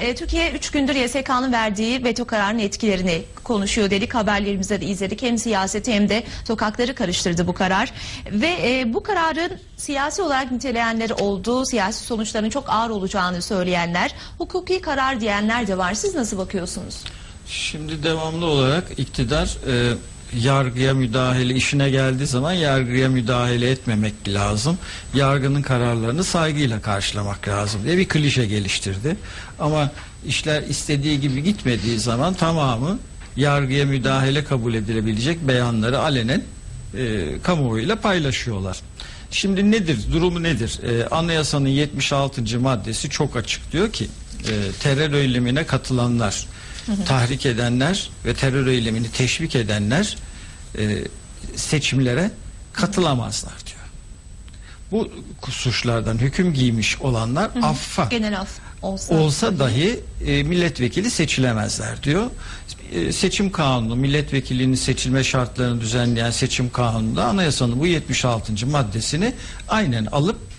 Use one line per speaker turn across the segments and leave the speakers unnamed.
E, Türkiye 3 gündür YSK'nın verdiği veto kararının etkilerini konuşuyor dedik. Haberlerimizde de izledik. Hem siyaseti hem de sokakları karıştırdı bu karar. Ve e, bu kararın siyasi olarak niteleyenler oldu. Siyasi sonuçlarının çok ağır olacağını söyleyenler, hukuki karar diyenler de var. Siz nasıl bakıyorsunuz?
Şimdi devamlı olarak iktidar e, yargıya müdahale işine geldiği zaman yargıya müdahale etmemek lazım. Yargının kararlarını saygıyla karşılamak lazım diye bir klişe geliştirdi. Ama işler istediği gibi gitmediği zaman tamamı yargıya müdahale kabul edilebilecek beyanları alenen e, kamuoyuyla paylaşıyorlar. Şimdi nedir? Durumu nedir? E, anayasanın 76. maddesi çok açık diyor ki e, terör eylemine katılanlar, tahrik edenler ve terör eylemini teşvik edenler e, seçimlere katılamazlar diyor. Bu suçlardan hüküm giymiş olanlar affa
Genel af olsa.
olsa dahi e, milletvekili seçilemezler diyor. E, seçim kanunu milletvekilinin seçilme şartlarını düzenleyen seçim kanununda anayasanın bu 76. maddesini aynen alıp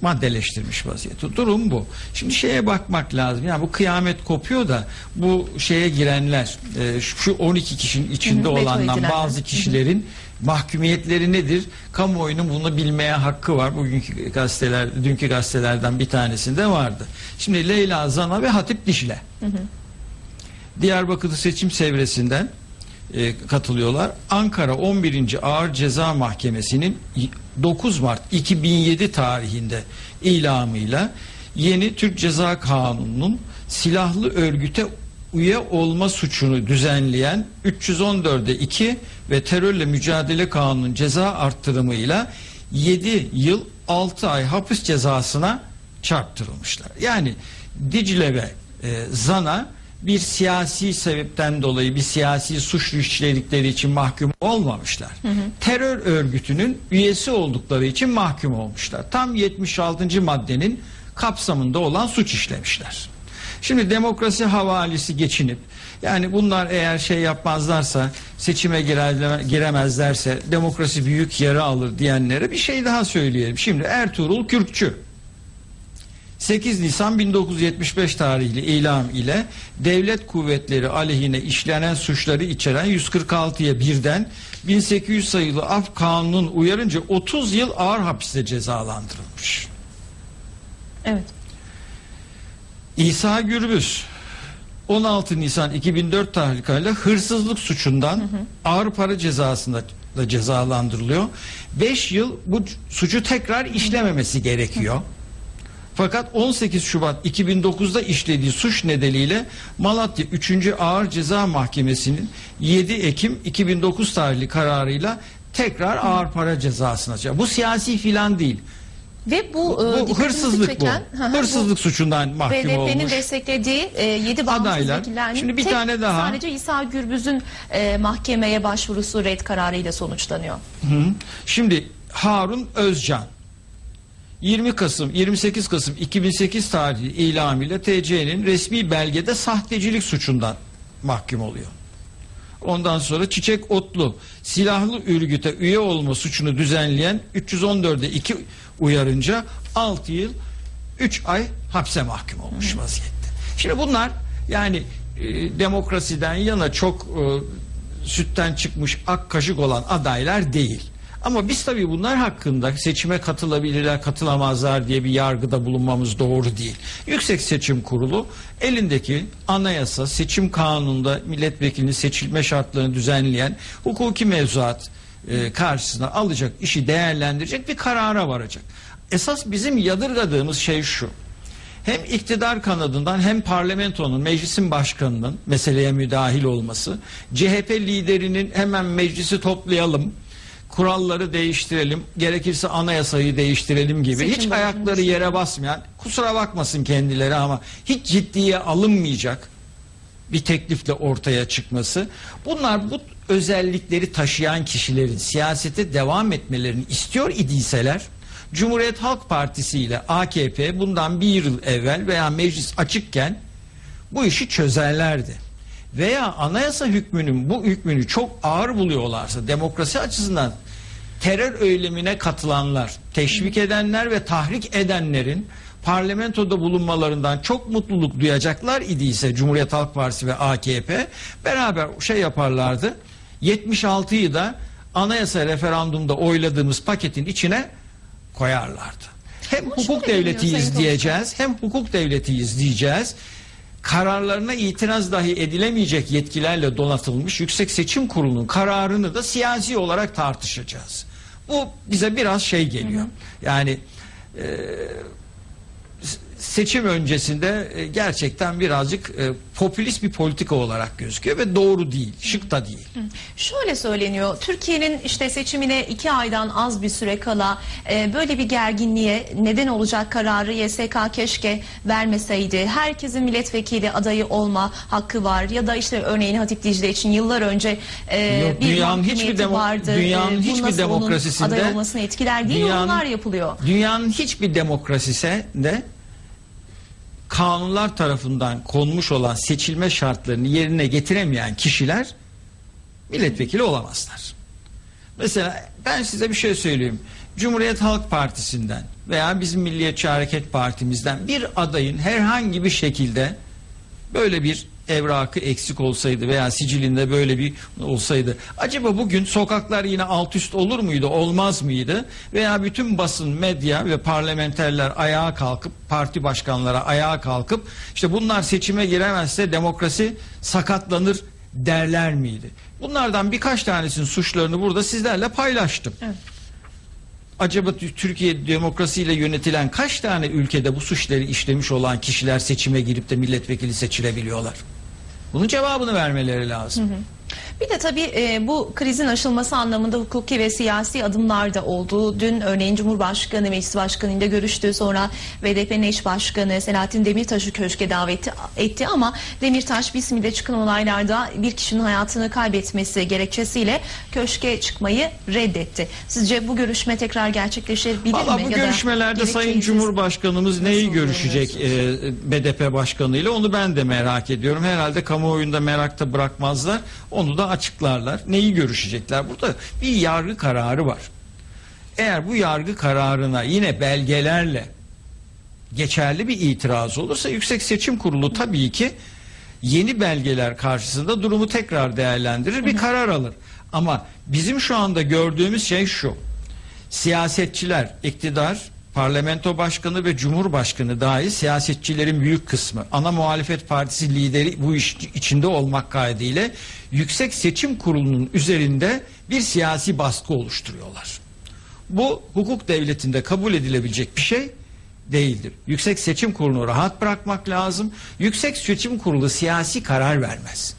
maddeleştirmiş vaziyette. Durum bu. Şimdi şeye bakmak lazım. Yani bu kıyamet kopuyor da bu şeye girenler e, şu 12 kişinin içinde
Hı
olandan bazı kişilerin mahkumiyetleri nedir? Kamuoyunun bunu bilmeye hakkı var. Bugünkü gazeteler, dünkü gazetelerden bir tanesinde vardı. Şimdi Leyla Zana ve Hatip Dicle. Diyarbakır Seçim Sevresi'nden e, katılıyorlar. Ankara 11. Ağır Ceza Mahkemesi'nin 9 Mart 2007 tarihinde ilamıyla yeni Türk Ceza Kanunu'nun silahlı örgüte üye olma suçunu düzenleyen 314'e 2 ve terörle mücadele kanunun ceza arttırımıyla 7 yıl 6 ay hapis cezasına çarptırılmışlar. Yani Dicle ve e, Zana bir siyasi sebepten dolayı bir siyasi suç işledikleri için mahkum olmamışlar. Terör örgütünün üyesi oldukları için mahkum olmuşlar. Tam 76. maddenin kapsamında olan suç işlemişler. Şimdi demokrasi havalisi geçinip yani bunlar eğer şey yapmazlarsa seçime giremezlerse demokrasi büyük yara alır diyenlere bir şey daha söyleyelim. Şimdi Ertuğrul Kürkçü 8 Nisan 1975 tarihli ilam ile devlet kuvvetleri aleyhine işlenen suçları içeren 146'ya birden 1800 sayılı af kanunun uyarınca 30 yıl ağır hapiste cezalandırılmış.
Evet.
İsa Gürbüz 16 Nisan 2004 tarihli hırsızlık suçundan ağır para cezasında da cezalandırılıyor. 5 yıl bu suçu tekrar işlememesi gerekiyor. Fakat 18 Şubat 2009'da işlediği suç nedeniyle Malatya 3. Ağır Ceza Mahkemesi'nin 7 Ekim 2009 tarihli kararıyla tekrar ağır para cezasına çarptı. Bu siyasi filan değil.
Ve bu,
Bu,
e,
bu hırsızlık
çeken,
bu.
Hı hı,
Hırsızlık suçundan mahkum
BDP'nin
olmuş.
desteklediği e, 7 bağımsız
Adaylar. Şimdi bir
tek
tane daha.
sadece İsa Gürbüz'ün e, mahkemeye başvurusu red kararıyla sonuçlanıyor.
Hı. Şimdi Harun Özcan 20 Kasım 28 Kasım 2008 tarihi ilamıyla TC'nin resmi belgede sahtecilik suçundan mahkum oluyor. Ondan sonra Çiçek Otlu silahlı örgüte üye olma suçunu düzenleyen 314'e 2 uyarınca 6 yıl 3 ay hapse mahkum olmuş vaziyette. Şimdi bunlar yani e, demokrasiden yana çok e, sütten çıkmış ak kaşık olan adaylar değil. Ama biz tabii bunlar hakkında seçime katılabilirler, katılamazlar diye bir yargıda bulunmamız doğru değil. Yüksek Seçim Kurulu elindeki anayasa, seçim kanununda milletvekilinin seçilme şartlarını düzenleyen hukuki mevzuat e, karşısına alacak, işi değerlendirecek bir karara varacak. Esas bizim yadırgadığımız şey şu. Hem iktidar kanadından hem parlamentonun, meclisin başkanının meseleye müdahil olması, CHP liderinin hemen meclisi toplayalım, kuralları değiştirelim, gerekirse anayasayı değiştirelim gibi
Seçim
hiç ayakları yere basmayan, kusura bakmasın kendileri ama hiç ciddiye alınmayacak bir teklifle ortaya çıkması. Bunlar bu özellikleri taşıyan kişilerin siyasete devam etmelerini istiyor idiyseler Cumhuriyet Halk Partisi ile AKP bundan bir yıl evvel veya meclis açıkken bu işi çözerlerdi. Veya anayasa hükmünün bu hükmünü çok ağır buluyorlarsa demokrasi açısından terör eylemine katılanlar, teşvik edenler ve tahrik edenlerin parlamentoda bulunmalarından çok mutluluk duyacaklar idiyse Cumhuriyet Halk Partisi ve AKP beraber şey yaparlardı. 76'yı da anayasa referandumda oyladığımız paketin içine koyarlardı. Hem
Ama
hukuk devletiyiz diyeceğiz, hem hukuk devletiyiz diyeceğiz. Kararlarına itiraz dahi edilemeyecek yetkilerle donatılmış Yüksek Seçim Kurulu'nun kararını da siyasi olarak tartışacağız. Bu bize biraz şey geliyor. Yani e, seçim öncesinde e, gerçekten birazcık e, popülist bir politika olarak gözüküyor ve doğru değil, şık da değil.
Şöyle söyleniyor. Türkiye'nin işte seçimine iki aydan az bir süre kala e, böyle bir gerginliğe neden olacak kararı YSK keşke vermeseydi. Herkesin milletvekili adayı olma hakkı var. Ya da işte örneğin Hatip Dicle için yıllar önce
Yok,
bir
dünyanın hiçbir demo-
vardı.
dünyanın hiçbir demokrasisinde
aday olmasını etkiler diye
dünyanın-
yorumlar yapılıyor.
Dünyanın hiçbir demokrasisinde kanunlar tarafından konmuş olan seçilme şartlarını yerine getiremeyen kişiler milletvekili olamazlar. Mesela ben size bir şey söyleyeyim. Cumhuriyet Halk Partisi'nden veya bizim Milliyetçi Hareket Partimizden bir adayın herhangi bir şekilde böyle bir evrakı eksik olsaydı veya sicilinde böyle bir olsaydı acaba bugün sokaklar yine alt üst olur muydu olmaz mıydı veya bütün basın medya ve parlamenterler ayağa kalkıp parti başkanlara ayağa kalkıp işte bunlar seçime giremezse demokrasi sakatlanır derler miydi? Bunlardan birkaç tanesinin suçlarını burada sizlerle paylaştım.
Evet.
Acaba Tü- Türkiye demokrasiyle yönetilen kaç tane ülkede bu suçları işlemiş olan kişiler seçime girip de milletvekili seçilebiliyorlar? Bunun cevabını vermeleri lazım.
Bir de tabii e, bu krizin aşılması anlamında hukuki ve siyasi adımlar da oldu. Dün örneğin Cumhurbaşkanı, Meclis Başkanı ile görüştü. Sonra VDP'nin eş başkanı Selahattin Demirtaş'ı köşke davet etti ama Demirtaş BİSMİ'de çıkan olaylarda bir kişinin hayatını kaybetmesi gerekçesiyle köşke çıkmayı reddetti. Sizce bu görüşme tekrar gerçekleşebilir
Valla
mi?
bu
Ya
görüşmelerde Sayın Cumhurbaşkanımız neyi görüşecek e, BDP başkanıyla onu ben de merak ediyorum. Herhalde kamuoyunda merakta bırakmazlar. Onu da açıklarlar. Neyi görüşecekler? Burada bir yargı kararı var. Eğer bu yargı kararına yine belgelerle geçerli bir itiraz olursa Yüksek Seçim Kurulu tabii ki yeni belgeler karşısında durumu tekrar değerlendirir bir karar alır. Ama bizim şu anda gördüğümüz şey şu. Siyasetçiler, iktidar, parlamento başkanı ve cumhurbaşkanı dahil siyasetçilerin büyük kısmı ana muhalefet partisi lideri bu iş içinde olmak kaydıyla Yüksek Seçim Kurulu'nun üzerinde bir siyasi baskı oluşturuyorlar. Bu hukuk devletinde kabul edilebilecek bir şey değildir. Yüksek Seçim Kurulu'nu rahat bırakmak lazım. Yüksek Seçim Kurulu siyasi karar vermez.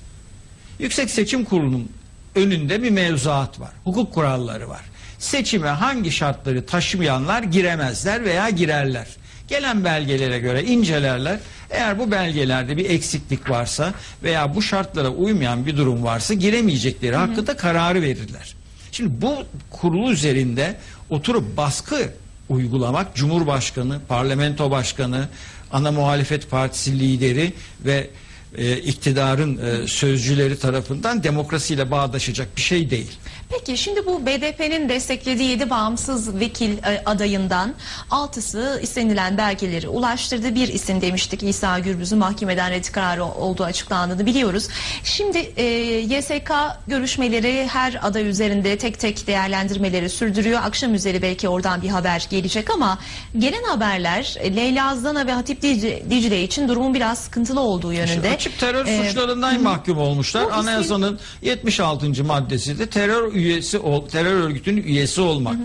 Yüksek Seçim Kurulu'nun önünde bir mevzuat var. Hukuk kuralları var. Seçime hangi şartları taşımayanlar giremezler veya girerler. Gelen belgelere göre incelerler. Eğer bu belgelerde bir eksiklik varsa veya bu şartlara uymayan bir durum varsa giremeyecekleri hakkında kararı verirler. Şimdi bu kurulu üzerinde oturup baskı uygulamak Cumhurbaşkanı, Parlamento Başkanı, ana muhalefet partisi lideri ve e, iktidarın e, sözcüleri tarafından demokrasiyle bağdaşacak bir şey değil.
Peki şimdi bu BDP'nin desteklediği 7 bağımsız vekil e, adayından 6'sı istenilen belgeleri ulaştırdı. Bir isim demiştik İsa Gürbüz'ün mahkemeden red kararı olduğu açıklandığını biliyoruz. Şimdi e, YSK görüşmeleri her aday üzerinde tek tek değerlendirmeleri sürdürüyor. Akşam üzeri belki oradan bir haber gelecek ama gelen haberler e, Leyla Zana ve Hatip Dicle, için durumun biraz sıkıntılı olduğu yönünde.
Açık terör
Ee,
suçlarından mahkum olmuşlar.
isim-
Anayasanın 76. maddesi de terör üyesi ol, terör örgütünün üyesi olmak.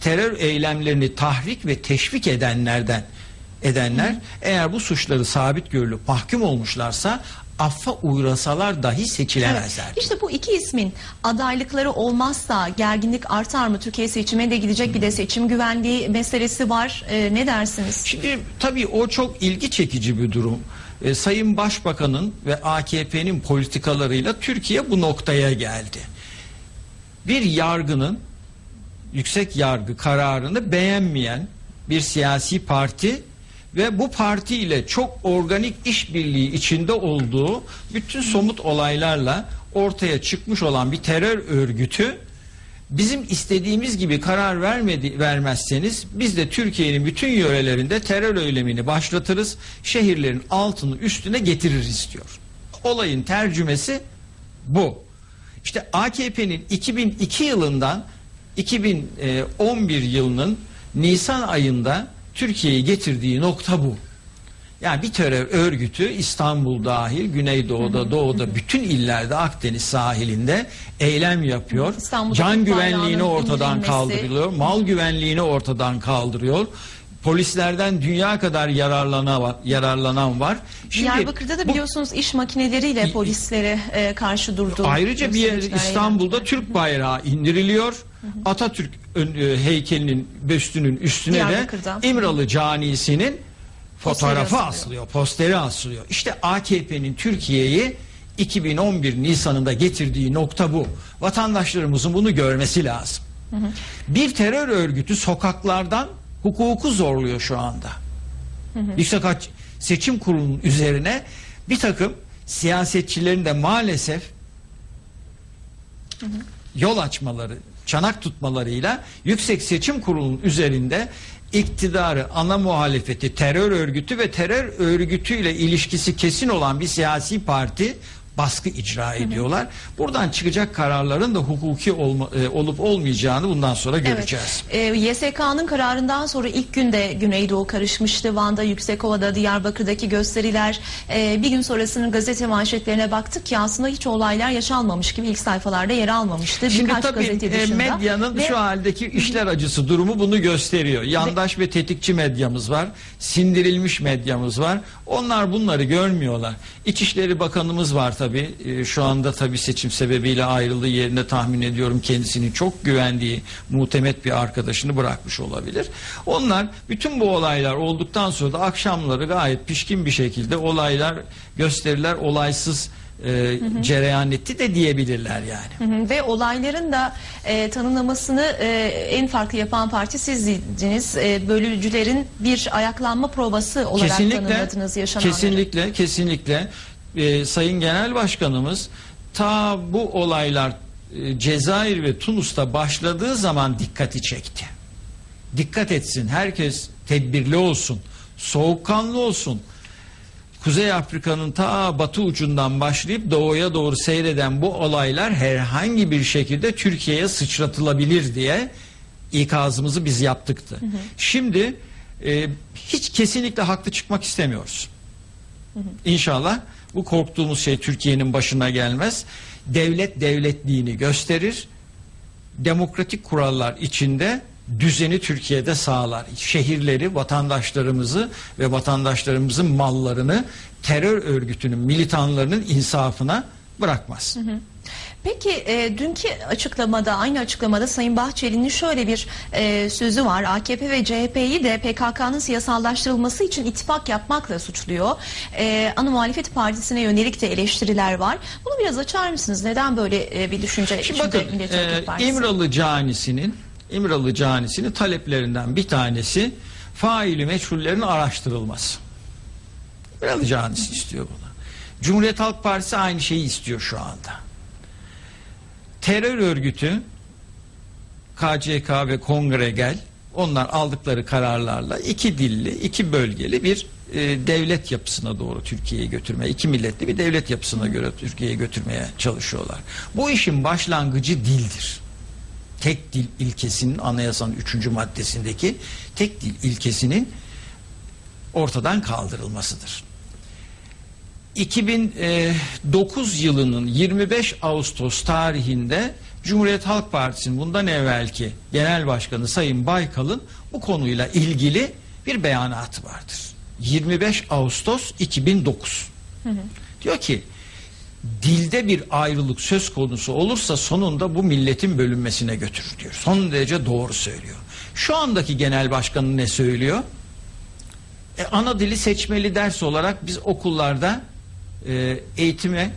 Terör eylemlerini tahrik ve teşvik edenlerden edenler eğer bu suçları sabit görülüp mahkum olmuşlarsa affa uğrasalar dahi seçilemezler.
Evet. İşte bu iki ismin adaylıkları olmazsa gerginlik artar mı? Türkiye seçime de gidecek bir de seçim güvenliği meselesi var. Ee, ne dersiniz?
Şimdi tabii o çok ilgi çekici bir durum. Ee, Sayın Başbakan'ın ve AKP'nin politikalarıyla Türkiye bu noktaya geldi. Bir yargının yüksek yargı kararını beğenmeyen bir siyasi parti ve bu parti ile çok organik işbirliği içinde olduğu bütün somut olaylarla ortaya çıkmış olan bir terör örgütü bizim istediğimiz gibi karar vermedi vermezseniz biz de Türkiye'nin bütün yörelerinde terör eylemini başlatırız. Şehirlerin altını üstüne getiririz diyor. Olayın tercümesi bu. İşte AKP'nin 2002 yılından 2011 yılının Nisan ayında Türkiye'yi getirdiği nokta bu. Yani bir terör örgütü İstanbul dahil Güneydoğu'da, Doğu'da bütün illerde Akdeniz sahilinde eylem yapıyor.
İstanbul'da
Can güvenliğini ortadan
indirilmesi.
kaldırıyor. Mal güvenliğini ortadan kaldırıyor. Polislerden dünya kadar yararlanan, yararlanan var. Şimdi
Diyarbakır'da da
bu-
biliyorsunuz iş makineleriyle polislere e, karşı durdu.
Ayrıca bir yer İstanbul'da Türk bayrağı indiriliyor. Atatürk ön- e, heykelinin büstünün üstüne de. İmralı Canisi'nin fotoğrafı
Posteri
asılıyor.
asılıyor.
posteri asılıyor. İşte AKP'nin Türkiye'yi 2011 Nisan'ında getirdiği nokta bu. Vatandaşlarımızın bunu görmesi lazım. Bir terör örgütü sokaklardan hukuku zorluyor şu anda. Yüksek Seçim Kurulu'nun üzerine bir takım siyasetçilerin de maalesef yol açmaları, çanak tutmalarıyla Yüksek Seçim Kurulu'nun üzerinde iktidarı, ana muhalefeti, terör örgütü ve terör örgütüyle ilişkisi kesin olan bir siyasi parti baskı icra ediyorlar. Buradan çıkacak kararların da hukuki olma- e, olup olmayacağını bundan sonra göreceğiz.
Evet. E, YSK'nın kararından sonra ilk günde Güneydoğu karışmıştı. Van'da, Yüksekova'da, Diyarbakır'daki gösteriler. E, bir gün sonrasının gazete manşetlerine baktık ki aslında hiç olaylar yaşanmamış gibi ilk sayfalarda yer almamıştı.
Şimdi
Birkaç
tabii
gazete
e,
dışında.
medyanın
Ve-
şu haldeki işler acısı durumu bunu gösteriyor. Yandaş ve tetikçi medyamız var. Sindirilmiş medyamız var. Onlar bunları görmüyorlar. İçişleri Bakanımız var tabii. E, şu anda tabii seçim sebebiyle ayrıldığı yerine tahmin ediyorum kendisinin çok güvendiği muhtemet bir arkadaşını bırakmış olabilir. Onlar bütün bu olaylar olduktan sonra da akşamları gayet pişkin bir şekilde olaylar gösteriler olaysız e, cereyan etti de diyebilirler yani.
Hı hı. Ve olayların da e, tanımlamasını e, en farklı yapan parti sizdiniz. E, bölücülerin bir ayaklanma provası olarak
kesinlikle
tanımladınız yaşananları.
kesinlikle kesinlikle e, Sayın Genel Başkanımız ta bu olaylar e, Cezayir ve Tunus'ta başladığı zaman dikkati çekti. Dikkat etsin herkes tedbirli olsun soğukkanlı olsun Kuzey Afrika'nın ta batı ucundan başlayıp doğuya doğru seyreden bu olaylar herhangi bir şekilde Türkiye'ye sıçratılabilir diye ikazımızı biz yaptıktı. Şimdi e, hiç kesinlikle haklı çıkmak istemiyoruz. İnşallah bu korktuğumuz şey Türkiye'nin başına gelmez. Devlet devletliğini gösterir. Demokratik kurallar içinde düzeni Türkiye'de sağlar. Şehirleri, vatandaşlarımızı ve vatandaşlarımızın mallarını terör örgütünün militanlarının insafına bırakmaz.
Peki e, dünkü açıklamada aynı açıklamada Sayın Bahçeli'nin şöyle bir e, sözü var. AKP ve CHP'yi de PKK'nın siyasallaştırılması için ittifak yapmakla suçluyor. E, ana muhalefet partisine yönelik de eleştiriler var. Bunu biraz açar mısınız? Neden böyle e, bir düşünce
Şimdi bakın e? İmralı Canisi'nin İmralı Canisi'nin taleplerinden bir tanesi faili meçhullerin araştırılması. İmralı Canisi istiyor bunu. Cumhuriyet Halk Partisi aynı şeyi istiyor şu anda. Terör örgütü KCK ve Kongre Gel onlar aldıkları kararlarla iki dilli, iki bölgeli bir e, devlet yapısına doğru Türkiye'yi götürmeye, iki milletli bir devlet yapısına göre Türkiye'yi götürmeye çalışıyorlar. Bu işin başlangıcı dildir. Tek dil ilkesinin anayasanın üçüncü maddesindeki tek dil ilkesinin ortadan kaldırılmasıdır. 2009 yılının 25 Ağustos tarihinde Cumhuriyet Halk Partisi'nin bundan evvelki Genel Başkanı Sayın Baykal'ın bu konuyla ilgili bir beyanatı vardır. 25 Ağustos 2009. Diyor ki dilde bir ayrılık söz konusu olursa sonunda bu milletin bölünmesine götürür diyor. Son derece doğru söylüyor. Şu andaki genel başkanı ne söylüyor? E, ana dili seçmeli ders olarak biz okullarda e, eğitime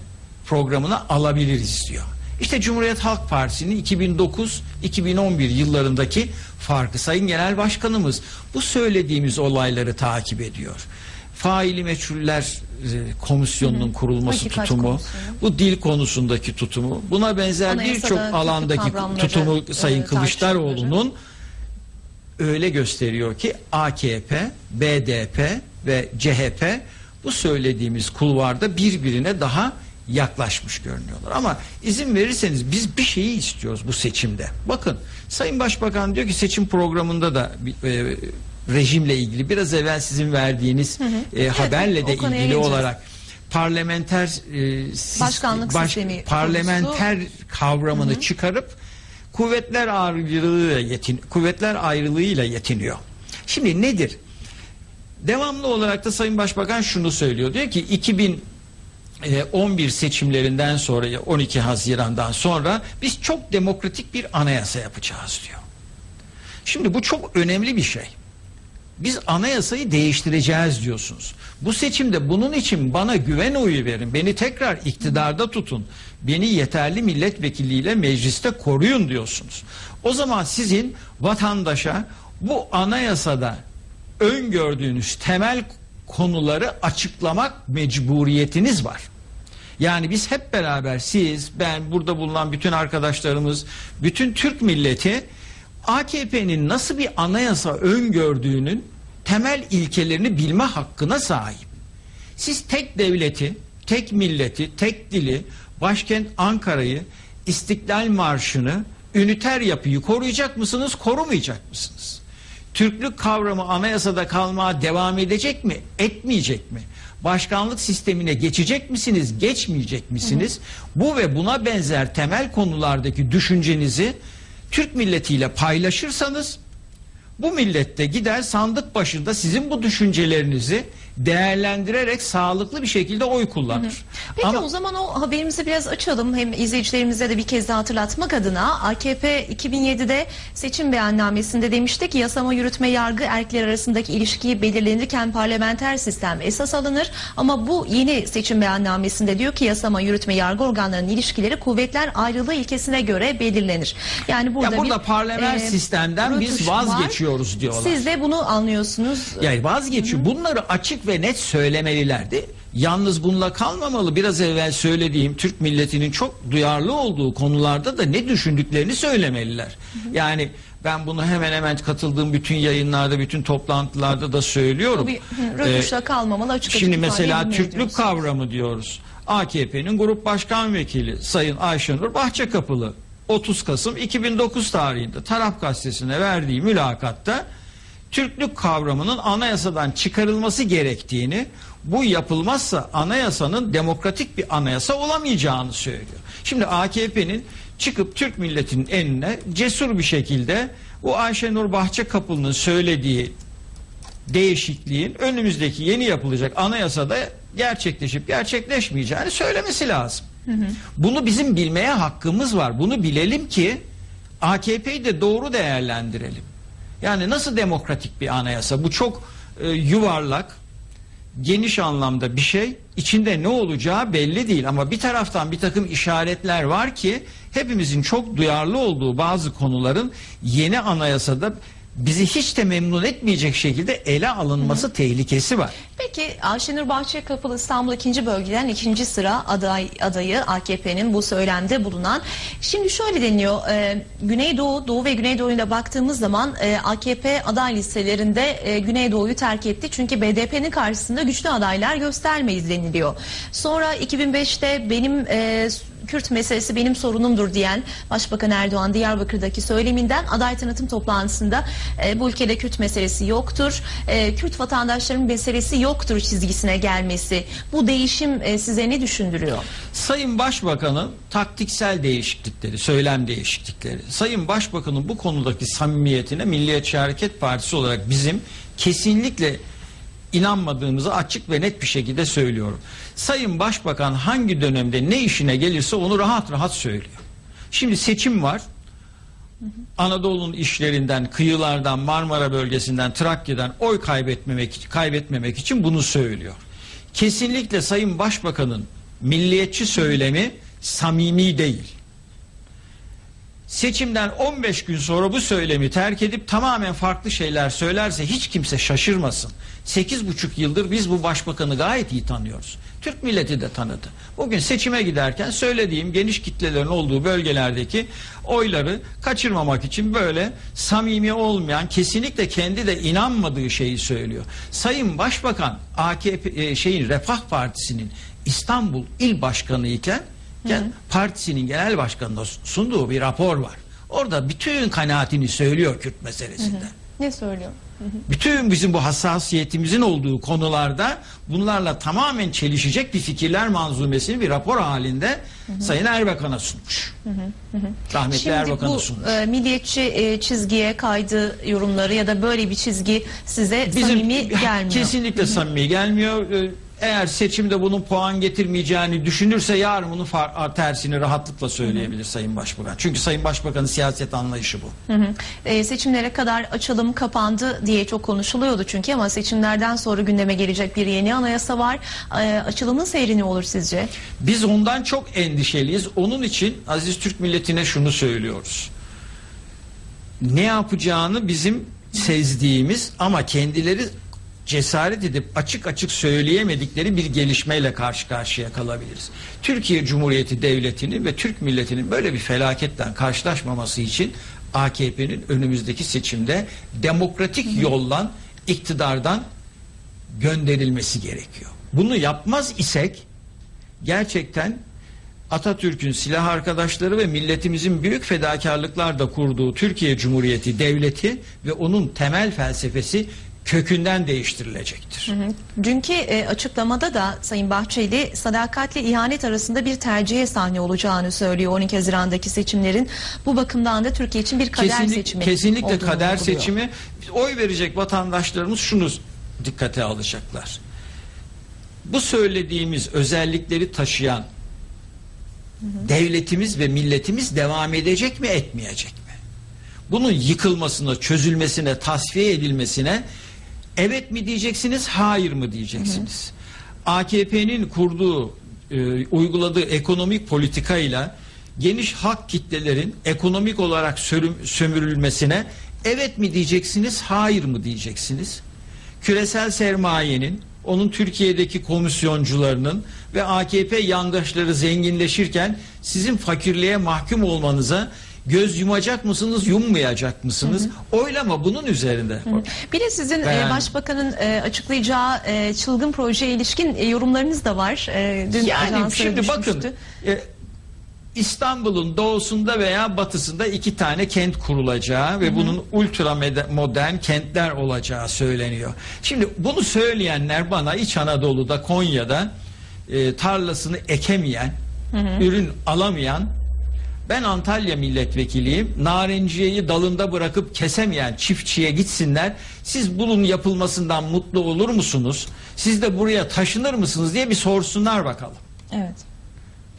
programına alabiliriz diyor. İşte Cumhuriyet Halk Partisi'nin 2009-2011 yıllarındaki farkı Sayın Genel Başkanımız bu söylediğimiz olayları takip ediyor. faili meçhuller e, komisyonunun kurulması
Hakikat
tutumu,
komisyonu.
bu dil konusundaki tutumu, buna benzer birçok alandaki tutumu
e,
Sayın
tartışmaları.
Kılıçdaroğlu'nun öyle gösteriyor ki AKP, BDP ve CHP bu söylediğimiz kulvarda birbirine daha yaklaşmış görünüyorlar. Ama izin verirseniz biz bir şeyi istiyoruz bu seçimde. Bakın Sayın Başbakan diyor ki seçim programında da e, rejimle ilgili biraz evvel sizin verdiğiniz e, haberle de ilgili
geleceğiz.
olarak parlamenter e, sis-
Başkanlık sistemi
parlamenter kavramını çıkarıp kuvvetler ayrılığıyla yetin kuvvetler ayrılığıyla yetiniyor. Şimdi nedir? Devamlı olarak da Sayın Başbakan şunu söylüyor. Diyor ki 2011 seçimlerinden sonra 12 Haziran'dan sonra biz çok demokratik bir anayasa yapacağız diyor. Şimdi bu çok önemli bir şey. Biz anayasayı değiştireceğiz diyorsunuz. Bu seçimde bunun için bana güven oyu verin. Beni tekrar iktidarda tutun. Beni yeterli milletvekilliğiyle mecliste koruyun diyorsunuz. O zaman sizin vatandaşa bu anayasada öngördüğünüz temel konuları açıklamak mecburiyetiniz var. Yani biz hep beraber siz, ben, burada bulunan bütün arkadaşlarımız, bütün Türk milleti AKP'nin nasıl bir anayasa öngördüğünün temel ilkelerini bilme hakkına sahip. Siz tek devleti, tek milleti, tek dili, başkent Ankara'yı, İstiklal Marşı'nı, üniter yapıyı koruyacak mısınız, korumayacak mısınız? Türklük kavramı anayasada kalmaya devam edecek mi, etmeyecek mi? Başkanlık sistemine geçecek misiniz, geçmeyecek misiniz? Bu ve buna benzer temel konulardaki düşüncenizi Türk milletiyle paylaşırsanız bu millette gider sandık başında sizin bu düşüncelerinizi değerlendirerek sağlıklı bir şekilde oy kullanır.
Peki
Ama
o zaman o haberimizi biraz açalım. Hem izleyicilerimize de bir kez daha hatırlatmak adına AKP 2007'de seçim beyannamesinde demişti ki yasama yürütme yargı erkler arasındaki ilişkiyi belirlenirken parlamenter sistem esas alınır. Ama bu yeni seçim beyannamesinde diyor ki yasama yürütme yargı organlarının ilişkileri kuvvetler ayrılığı ilkesine göre belirlenir. Yani burada,
Ya burada
bir,
parlamenter
e,
sistemden biz
rötuş var.
vazgeçiyoruz diyorlar.
Siz de bunu anlıyorsunuz.
Yani vazgeçiyor. Bunları açık ve net söylemelilerdi. Yalnız bununla kalmamalı. Biraz evvel söylediğim Türk milletinin çok duyarlı olduğu konularda da ne düşündüklerini söylemeliler. Yani ben bunu hemen hemen katıldığım bütün yayınlarda, bütün toplantılarda da söylüyorum.
Rötuşla kalmamalı açık
Şimdi mesela Türklük kavramı diyoruz. AKP'nin grup başkan vekili Sayın Ayşenur Bahçekapılı 30 Kasım 2009 tarihinde Taraf Gazetesi'ne verdiği mülakatta Türklük kavramının anayasadan çıkarılması gerektiğini, bu yapılmazsa anayasanın demokratik bir anayasa olamayacağını söylüyor. Şimdi AKP'nin çıkıp Türk milletinin eline cesur bir şekilde bu Ayşenur Bahçekapılı'nın söylediği değişikliğin önümüzdeki yeni yapılacak anayasada gerçekleşip gerçekleşmeyeceğini söylemesi lazım. Bunu bizim bilmeye hakkımız var. Bunu bilelim ki AKP'yi de doğru değerlendirelim. Yani nasıl demokratik bir anayasa? Bu çok e, yuvarlak, geniş anlamda bir şey. İçinde ne olacağı belli değil ama bir taraftan bir takım işaretler var ki hepimizin çok duyarlı olduğu bazı konuların yeni anayasada bizi hiç de memnun etmeyecek şekilde ele alınması tehlikesi var.
Peki Ayşenur Bahçekapılı İstanbul 2. bölgeden ikinci sıra aday adayı AKP'nin bu söylemde bulunan. Şimdi şöyle deniliyor. E, Güneydoğu, Doğu ve Güneydoğu'yla baktığımız zaman e, AKP aday listelerinde e, Güneydoğu'yu terk etti. Çünkü BDP'nin karşısında güçlü adaylar göstermeyiz deniliyor. Sonra 2005'te benim e, Kürt meselesi benim sorunumdur diyen Başbakan Erdoğan Diyarbakır'daki söyleminden aday tanıtım toplantısında e, bu ülkede Kürt meselesi yoktur. E, Kürt vatandaşların meselesi yoktur çizgisine gelmesi. Bu değişim e, size ne düşündürüyor?
Sayın Başbakan'ın taktiksel değişiklikleri, söylem değişiklikleri, Sayın Başbakan'ın bu konudaki samimiyetine Milliyetçi Hareket Partisi olarak bizim kesinlikle inanmadığımızı açık ve net bir şekilde söylüyorum. Sayın Başbakan hangi dönemde ne işine gelirse onu rahat rahat söylüyor. Şimdi seçim var. Anadolu'nun işlerinden, kıyılardan, Marmara bölgesinden, Trakya'dan oy kaybetmemek kaybetmemek için bunu söylüyor. Kesinlikle Sayın Başbakan'ın milliyetçi söylemi samimi değil. Seçimden 15 gün sonra bu söylemi terk edip tamamen farklı şeyler söylerse hiç kimse şaşırmasın. 8,5 yıldır biz bu başbakanı gayet iyi tanıyoruz. Türk milleti de tanıdı. Bugün seçime giderken söylediğim geniş kitlelerin olduğu bölgelerdeki oyları kaçırmamak için böyle samimi olmayan, kesinlikle kendi de inanmadığı şeyi söylüyor. Sayın Başbakan AKP e, şeyin Refah Partisi'nin İstanbul İl Başkanı iken Gen- partisinin genel başkanına sunduğu bir rapor var. Orada bütün kanaatini söylüyor Kürt meselesinde.
Ne söylüyor?
Bütün bizim bu hassasiyetimizin olduğu konularda bunlarla tamamen çelişecek bir fikirler manzumesini bir rapor halinde Sayın Erbakan'a sunmuş. Rahmetli Erbakan'a
bu
sunmuş.
e, milliyetçi e, çizgiye kaydı yorumları ya da böyle bir çizgi size samimi gelmiyor.
Kesinlikle samimi gelmiyor. Ee, Eğer seçimde bunun puan getirmeyeceğini düşünürse yarın bunun tersini rahatlıkla söyleyebilir Sayın Başbakan. Çünkü Sayın Başbakan'ın siyaset anlayışı bu.
Hı hı. E, seçimlere kadar açılım kapandı diye çok konuşuluyordu çünkü ama seçimlerden sonra gündeme gelecek bir yeni anayasa var. E, açılımın seyri ne olur sizce?
Biz ondan çok endişeliyiz. Onun için aziz Türk milletine şunu söylüyoruz. Ne yapacağını bizim sezdiğimiz ama kendileri cesaret edip açık açık söyleyemedikleri bir gelişmeyle karşı karşıya kalabiliriz. Türkiye Cumhuriyeti Devleti'nin ve Türk milletinin böyle bir felaketten karşılaşmaması için AKP'nin önümüzdeki seçimde demokratik yollan iktidardan gönderilmesi gerekiyor. Bunu yapmaz isek gerçekten Atatürk'ün silah arkadaşları ve milletimizin büyük fedakarlıklarla kurduğu Türkiye Cumhuriyeti devleti ve onun temel felsefesi kökünden değiştirilecektir.
Dünkü e, açıklamada da Sayın Bahçeli sadakatle ihanet arasında bir tercihe sahne olacağını söylüyor 12 Haziran'daki seçimlerin. Bu bakımdan da Türkiye için bir kader
Kesinlik-
seçimi
Kesinlikle kader seçimi. Oy verecek vatandaşlarımız şunu dikkate alacaklar. Bu söylediğimiz özellikleri taşıyan devletimiz ve milletimiz devam edecek mi etmeyecek mi? Bunun yıkılmasına, çözülmesine, tasfiye edilmesine evet mi diyeceksiniz, hayır mı diyeceksiniz? AKP'nin kurduğu, e, uyguladığı ekonomik politikayla geniş halk kitlelerin ekonomik olarak sörüm- sömürülmesine evet mi diyeceksiniz, hayır mı diyeceksiniz? Küresel sermayenin, onun Türkiye'deki komisyoncularının ve AKP yandaşları zenginleşirken sizin fakirliğe mahkum olmanıza göz yumacak mısınız, yummayacak mısınız? Oylama bunun üzerinde.
Bir de sizin e,
Ben-
başbakanın e, açıklayacağı e, çılgın projeye ilişkin e, yorumlarınız da var. E, dün
Yani şimdi bakın
düşmüştü.
e, İstanbul'un doğusunda veya batısında iki tane kent kurulacağı ve bunun ultra modern kentler olacağı söyleniyor. Şimdi bunu söyleyenler bana İç Anadolu'da Konya'da e, tarlasını ekemeyen, ürün alamayan ben Antalya milletvekiliyim. Narenciyeyi dalında bırakıp kesemeyen çiftçiye gitsinler. Siz bunun yapılmasından mutlu olur musunuz? Siz de buraya taşınır mısınız diye bir sorsunlar bakalım.
Evet.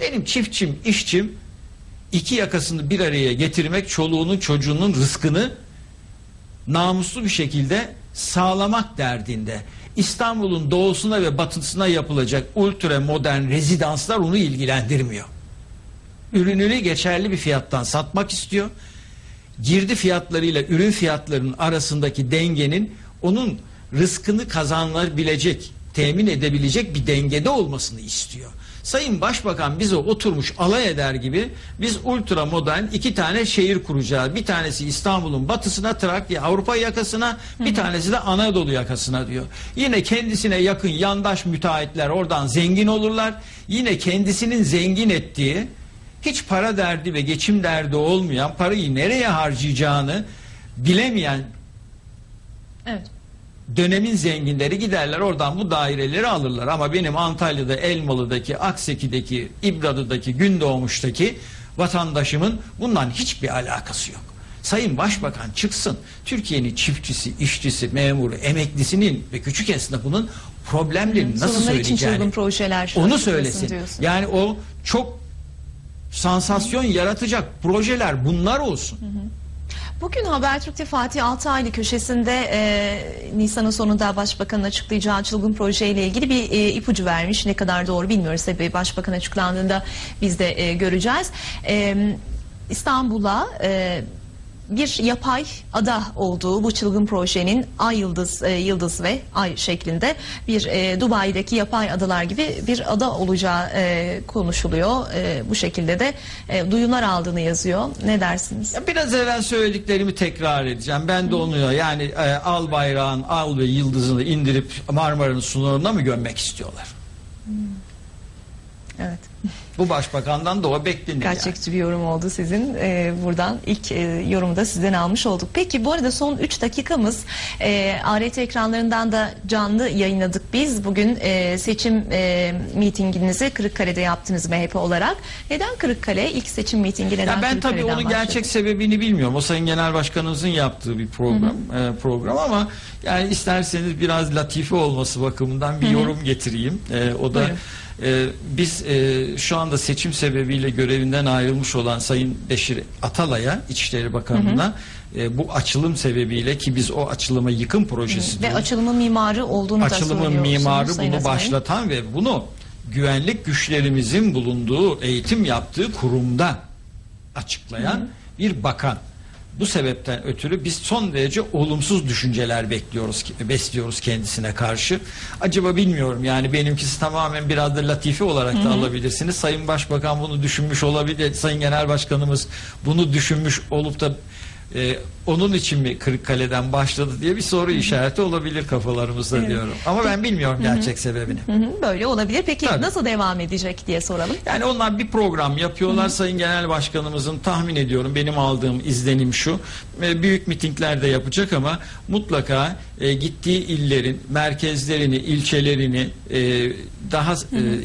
Benim çiftçim, işçim iki yakasını bir araya getirmek, çoluğunun çocuğunun rızkını namuslu bir şekilde sağlamak derdinde. İstanbul'un doğusuna ve batısına yapılacak ultra modern rezidanslar onu ilgilendirmiyor. Ürününü geçerli bir fiyattan satmak istiyor. Girdi fiyatlarıyla ürün fiyatlarının arasındaki dengenin onun rızkını kazanabilecek, temin edebilecek bir dengede olmasını istiyor. Sayın Başbakan bize oturmuş alay eder gibi biz ultra modern iki tane şehir kuracağız. Bir tanesi İstanbul'un batısına Trakya Avrupa yakasına bir tanesi de Anadolu yakasına diyor. Yine kendisine yakın yandaş müteahhitler oradan zengin olurlar. Yine kendisinin zengin ettiği hiç para derdi ve geçim derdi olmayan parayı nereye harcayacağını bilemeyen
Evet.
dönemin zenginleri giderler oradan bu daireleri alırlar. Ama benim Antalya'da, Elmalı'daki, Akseki'deki, İbradı'daki, Gündoğmuş'taki vatandaşımın bundan hiçbir alakası yok. Sayın Başbakan çıksın. Türkiye'nin çiftçisi, işçisi, memuru, emeklisinin ve küçük esnafının problemlerini nasıl
Sorunlar için
söyleyeceğini
çılgın projeler.
onu söylesin.
diyorsun.
Yani o çok sansasyon yaratacak projeler bunlar olsun.
Bugün Habertürk'te Fatih Altaylı köşesinde e, Nisan'ın sonunda Başbakanın açıklayacağı çılgın projeyle ilgili bir e, ipucu vermiş. Ne kadar doğru bilmiyoruz tabii Başbakan açıklandığında biz de e, göreceğiz. E, İstanbul'a e, bir yapay ada olduğu bu çılgın projenin Ay Yıldız, e, Yıldız ve Ay şeklinde bir e, Dubai'deki yapay adalar gibi bir ada olacağı e, konuşuluyor. E, bu şekilde de e, duyumlar aldığını yazıyor. Ne dersiniz?
Ya Biraz evvel söylediklerimi tekrar edeceğim. Ben de onu yani e, al bayrağın al ve yıldızını indirip Marmara'nın sularına mı gömmek istiyorlar?
Evet.
Bu başbakandan da o beklenir yani.
Gerçekçi bir yorum oldu sizin. Ee, buradan ilk e, yorumu da sizden almış olduk. Peki bu arada son 3 dakikamız e, ART ekranlarından da canlı yayınladık biz. Bugün e, seçim e, mitinginizi Kırıkkale'de yaptınız MHP olarak. Neden Kırıkkale? İlk seçim mitingi neden
Ya ben tabii onun
başladı?
gerçek sebebini bilmiyorum. O Sayın Genel Başkanımızın yaptığı bir program e, program ama yani isterseniz biraz latife olması bakımından bir yorum getireyim. E, o da
Buyurun.
E, biz e, şu anda seçim sebebiyle görevinden ayrılmış olan Sayın Beşir Atalay'a İçişleri Bakanı'na e, bu açılım sebebiyle ki biz o açılıma yıkım projesi
Ve
diyoruz.
açılımın mimarı olduğunu da
açılımın
söylüyorsunuz
mimarı
Sayın
bunu
Atalay.
başlatan ve bunu güvenlik güçlerimizin bulunduğu, eğitim yaptığı kurumda açıklayan bir bakan. Bu sebepten ötürü biz son derece olumsuz düşünceler bekliyoruz, besliyoruz kendisine karşı. Acaba bilmiyorum yani benimkisi tamamen biraz da latife olarak da alabilirsiniz. Sayın Başbakan bunu düşünmüş olabilir, Sayın Genel Başkanımız bunu düşünmüş olup da e, onun için mi Kırıkkale'den başladı diye bir soru işareti olabilir kafalarımızda
Evet.
diyorum. Ama ben bilmiyorum gerçek sebebini.
Böyle olabilir. Peki
Tabii.
nasıl devam edecek diye soralım.
Yani onlar bir program yapıyorlar. Sayın Genel Başkanımızın tahmin ediyorum benim aldığım izlenim şu. e, Büyük mitingler de yapacak ama mutlaka e, gittiği illerin merkezlerini, ilçelerini e, daha e,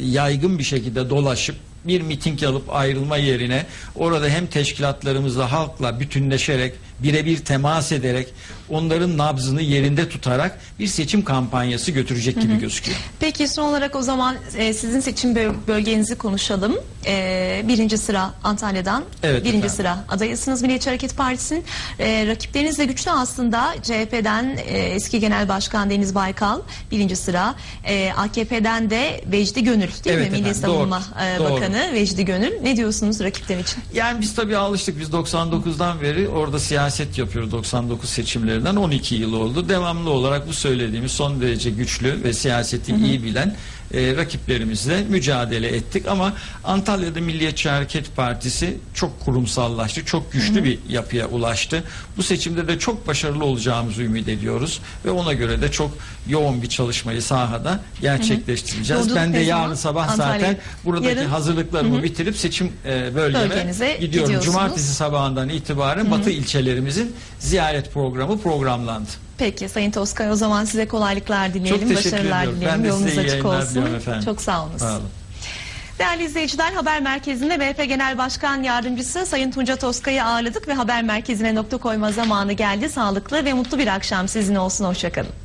yaygın bir şekilde dolaşıp bir miting alıp ayrılma yerine orada hem teşkilatlarımızla halkla bütünleşerek birebir temas ederek onların nabzını yerinde tutarak bir seçim kampanyası götürecek gibi gözüküyor.
Peki son olarak o zaman e, sizin seçim böl- bölgenizi konuşalım. E, birinci sıra Antalya'dan.
Evet
birinci
efendim.
sıra adaysınız Milliyetçi Hareket Partisi'nin. E, rakipleriniz de güçlü aslında. CHP'den e, eski Genel Başkan Deniz Baykal birinci sıra. E, AKP'den de Vecdi Gönül değil
Evet
mi? Milli
efendim,
Savunma
doğru,
e,
doğru.
Bakanı Vecdi Gönül. Ne diyorsunuz rakipler için?
Yani biz tabii alıştık. Biz 99'dan beri orada siyaset yapıyoruz. 99 seçimlerinden 12 yıl oldu. Devamlı olarak bu söylediğimiz son derece güçlü ve siyaseti iyi bilen e, rakiplerimizle mücadele ettik. Ama Antalya'da Milliyetçi Hareket Partisi çok kurumsallaştı. Çok güçlü bir yapıya ulaştı. Bu seçimde de çok başarılı olacağımızı ümit ediyoruz. Ve ona göre de çok yoğun bir çalışmayı sahada gerçekleştireceğiz.
Yolculuk
Ben de yarın sabah
Antalya.
zaten buradaki
Yarın-
hazırlıklarımı bitirip seçim e, bölgeme
Bölgenize
gidiyorum. Cumartesi sabahından itibaren Batı ilçelerimizin ziyaret programı programlandı.
Peki Sayın Toskay o zaman size kolaylıklar dileyelim.
Çok
Başarılar
ediyorum.
dileyelim.
Ben de
Yolunuz açık olsun. Çok sağ olun.
Sağ olun.
Değerli izleyiciler Haber Merkezi'nde MHP Genel Başkan Yardımcısı Sayın Tunca Toskay'ı ağırladık ve haber merkezine nokta koyma zamanı geldi. Sağlıklı ve mutlu bir akşam sizin olsun. Hoşçakalın.